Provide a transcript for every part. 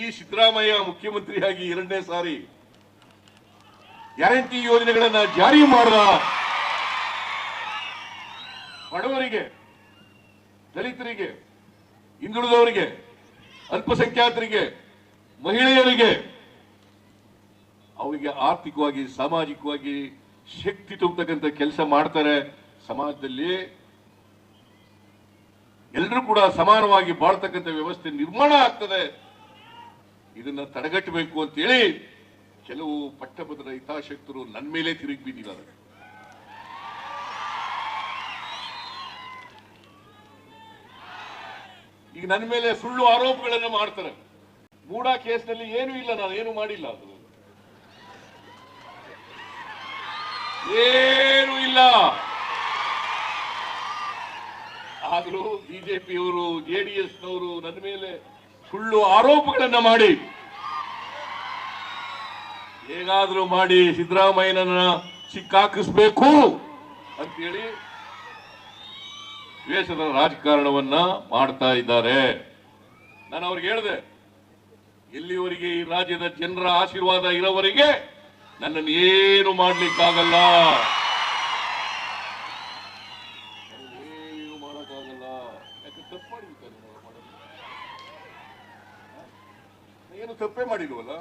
ಈ ಸಿದ್ದರಾಮಯ್ಯ ಮುಖ್ಯಮಂತ್ರಿಯಾಗಿ ಎರಡನೇ ಸಾರಿ ಗ್ಯಾರಂಟಿ ಯೋಜನೆಗಳನ್ನ ಜಾರಿ ಮಾಡಿದ ಬಡವರಿಗೆ, ದಲಿತರಿಗೆ, ಹಿಂದುಳಿದವರಿಗೆ, ಅಲ್ಪಸಂಖ್ಯಾತರಿಗೆ, ಮಹಿಳೆಯರಿಗೆ ಅವರಿಗೆ ಆರ್ಥಿಕವಾಗಿ, ಸಾಮಾಜಿಕವಾಗಿ ಶಕ್ತಿ ತುಂಬತಕ್ಕಂಥ ಕೆಲಸ ಮಾಡ್ತಾರೆ. ಸಮಾಜದಲ್ಲಿ ಎಲ್ಲರೂ ಕೂಡ ಸಮಾನವಾಗಿ ಬಾಳ್ತಕ್ಕಂಥ ವ್ಯವಸ್ಥೆ ನಿರ್ಮಾಣ ಆಗ್ತದೆ. ಇದನ್ನ ತಡೆಗಟ್ಟಬೇಕು ಅಂತೇಳಿ ಕೆಲವು ಪಟ್ಟಭದ್ರ ಹಿತಾಸಕ್ತರು ನನ್ನ ಮೇಲೆ ತಿರುಗಿ ಬಿದ್ದಿದ್ದಾರೆ ಈಗ ನನ್ನ ಮೇಲೆ ಸುಳ್ಳು ಆರೋಪಗಳನ್ನು ಮಾಡ್ತಾರೆ. ಮೂಡಾ ಕೇಸ್ನಲ್ಲಿ ಏನೂ ಇಲ್ಲ, ನಾನು ಏನು ಮಾಡಿಲ್ಲ ಅದು. ಏನೂ ಇಲ್ಲ. ಆದರೂ ಬಿಜೆಪಿಯವರು ಜೆಡಿಎಸ್ನವರು ನನ್ನ ಮೇಲೆ ಸುಳ್ಳು ಆರೋಪಗಳನ್ನ ಮಾಡಿ, ಹೇಗಾದ್ರೂ ಮಾಡಿ ಸಿದ್ದರಾಮಯ್ಯನನ್ನ ಸಿಕ್ಕಾಕಿಸ್ಬೇಕು ಅಂತೇಳಿ ದ್ವೇಷದ ರಾಜಕಾರಣವನ್ನ ಮಾಡ್ತಾ ಇದ್ದಾರೆ. ನಾನು ಅವ್ರಿಗೆ ಹೇಳಿದೆ, ಎಲ್ಲಿವರೆಗೆ ಈ ರಾಜ್ಯದ ಜನರ ಆಶೀರ್ವಾದ ಇರೋವರೆಗೆ ನನ್ನನ್ನು ಏನು ಮಾಡ್ಲಿಕ್ಕಾಗಲ್ಲ ಏನು ಮಾಡಕ್ಕಾಗಲ್ಲ ಯಾಕೆ ತಪ್ಪು ಮಾಡಿಬಿಟ್ಟಾರೆ ನಾವು ಮಾಡೋದು. ಏನು ತಪ್ಪೇ ಮಾಡಿಲ್ವಲ್ಲ?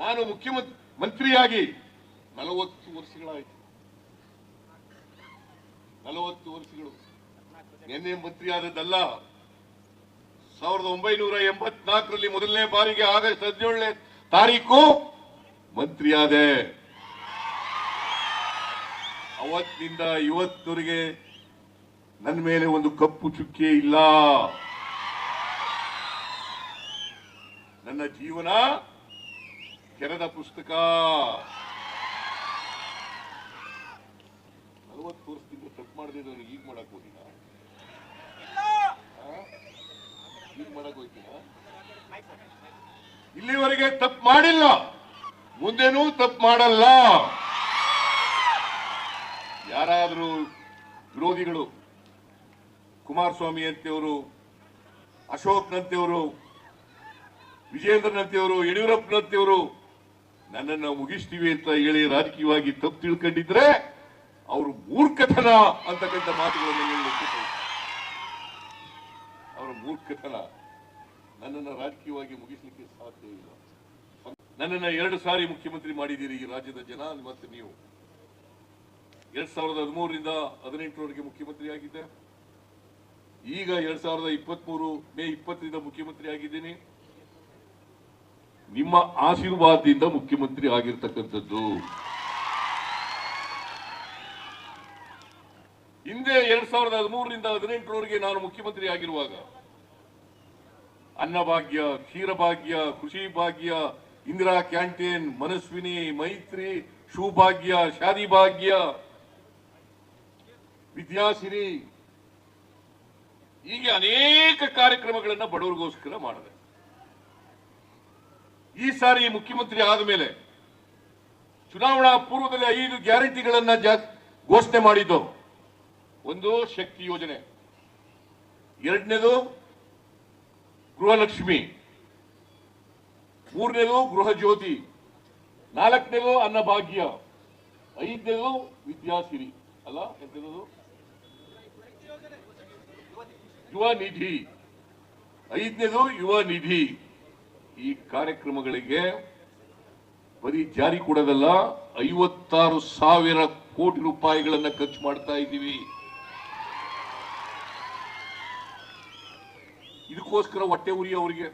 ನಾನು ಮುಖ್ಯಮಂತ್ರಿ ಮಂತ್ರಿಯಾಗಿ ನಲವತ್ತು ವರ್ಷಗಳಾಯಿತು. ನಲವತ್ತು ವರ್ಷಗಳು. ನಿನ್ನೆ ಮಂತ್ರಿ ಆದದ್ದಲ್ಲ ಸಾವಿರದ ಒಂಬೈನೂರ ಎಂಬತ್ನಾಲ್ಕರಲ್ಲಿ ಮೊದಲನೇ ಬಾರಿಗೆ ಆಗಸ್ಟ್ ಹದಿನೇಳನೇ ತಾರೀಕು ಮಂತ್ರಿಯಾದೆ. ಅವತ್ತಿನಿಂದ ಇವತ್ತವರೆಗೆ ನನ್ನ ಮೇಲೆ ಒಂದು ಕಪ್ಪು ಚುಕ್ಕೆ ಇಲ್ಲ. ನನ್ನ ಜೀವನ ಕೆರೆದ ಪುಸ್ತಕ. ನಲವತ್ತು ವರ್ಷದಿಂದ ತಪ್ಪು ಮಾಡದಿದ್ದವನು ಈಗ ಮಾಡಕ್ ಹೋಗಿಲ್ಲ. ಈಗ ಮಾಡಕ್ ಹೋಗ್ತೀನ ಇಲ್ಲಿವರೆಗೆ ತಪ್ಪು ಮಾಡಿಲ್ಲ. ಮುಂದೇನೂ ತಪ್ಪು ಮಾಡಲ್ಲ. ಯಾರಾದರೂ ವಿರೋಧಿಗಳು ಕುಮಾರಸ್ವಾಮಿ ಅಂತೆಯವರು ಅಶೋಕ್ನಂತೆಯವರು ವಿಜೇಂದ್ರನಂತೆಯವರು ಯಡಿಯೂರಪ್ಪನಂತೆಯವರು ನನ್ನನ್ನು ಮುಗಿಸ್ತೀವಿ ಅಂತ ಹೇಳಿ ರಾಜಕೀಯವಾಗಿ ತಪ್ಪು ತಿಳ್ಕೊಂಡಿದ್ರೆ ಅವರು ಮೂರ್ಖತನ ಅಂತಕ್ಕಂಥ ಮಾತುಗಳನ್ನು ಹೇಳಲಿಕ್ಕೆ ಅವರ ಮೂರ್ಖತನ ನನ್ನನ್ನು ರಾಜಕೀಯವಾಗಿ ಮುಗಿಸ್ಲಿಕ್ಕೆ ಸಾಧ್ಯ ಇಲ್ಲ. ನನ್ನನ್ನು ಎರಡು ಸಾರಿ ಮುಖ್ಯಮಂತ್ರಿ ಮಾಡಿದ್ದೀರಿ ಈ ರಾಜ್ಯದ ಜನ ಮತ್ತು ನೀವು. ಎರಡ್ ಸಾವಿರದ ಹದಿಮೂರರಿಂದ ಹದಿನೆಂಟರವರೆಗೆ ಮುಖ್ಯಮಂತ್ರಿ ಆಗಿದ್ದೆ. ಈಗ ಎರಡ್ ಸಾವಿರದ ಇಪ್ಪತ್ಮೂರು, ಮೇ ಇಪ್ಪತ್ತರಿಂದ ಮುಖ್ಯಮಂತ್ರಿ ಆಗಿದ್ದೀನಿ. ನಿಮ್ಮ ಆಶೀರ್ವಾದದಿಂದ ಮುಖ್ಯಮಂತ್ರಿ ಆಗಿರ್ತಕ್ಕಂಥದ್ದು. ಹಿಂದೆ ಎರಡ್ ಸಾವಿರದ ಹದಿಮೂರರಿಂದ ಹದಿನೆಂಟರವರೆಗೆ ನಾನು ಮುಖ್ಯಮಂತ್ರಿ ಆಗಿರುವಾಗ, ಅನ್ನಭಾಗ್ಯ, ಕ್ಷೀರಭಾಗ್ಯ, ಕೃಷಿ ಭಾಗ್ಯ, ಇಂದಿರಾ ಕ್ಯಾಂಟೀನ್, ಮನಸ್ವಿನಿ, ಮೈತ್ರಿ, ಶುಭಾಗ್ಯ ಶಾದಿ ಭಾಗ್ಯ ವಿದ್ಯಾಸಿರಿ, ಹೀಗೆ ಅನೇಕ ಕಾರ್ಯಕ್ರಮಗಳನ್ನ ಬಡವರಿಗೋಸ್ಕರ ಮಾಡಿದೆ. ಈ ಸಾರಿ ಮುಖ್ಯಮಂತ್ರಿ ಆದ ಮೇಲೆ ಚುನಾವಣಾ ಪೂರ್ವದಲ್ಲಿ ಐದು ಗ್ಯಾರಂಟಿಗಳನ್ನ ಘೋಷಣೆ ಮಾಡಿದ್ದು. ಒಂದು ಶಕ್ತಿ ಯೋಜನೆ. ಎರಡನೇದು ಗೃಹಲಕ್ಷ್ಮಿ. ಮೂರನೇದು ಗೃಹ ಜ್ಯೋತಿ ನಾಲ್ಕನೇದು ಅನ್ನಭಾಗ್ಯ. ಐದನೇದು ವಿದ್ಯಾಸಿರಿ. ಅಲ್ಲ ಎಂತದು ಯುವ ನಿಧಿ. ಐದನೇದು ಯುವ ನಿಧಿ. ಈ ಕಾರ್ಯಕ್ರಮಗಳಿಗೆ ಬರೀ ಜಾರಿ ಕೊಡೋದಲ್ಲ, ಐವತ್ತಾರು ಸಾವಿರ ಕೋಟಿ ರೂಪಾಯಿಗಳನ್ನು ಖರ್ಚು ಮಾಡ್ತಾ ಇದ್ದೀವಿ. ಇದಕ್ಕೋಸ್ಕರ ಹೊಟ್ಟೆ ಉರಿ ಅವರಿಗೆ.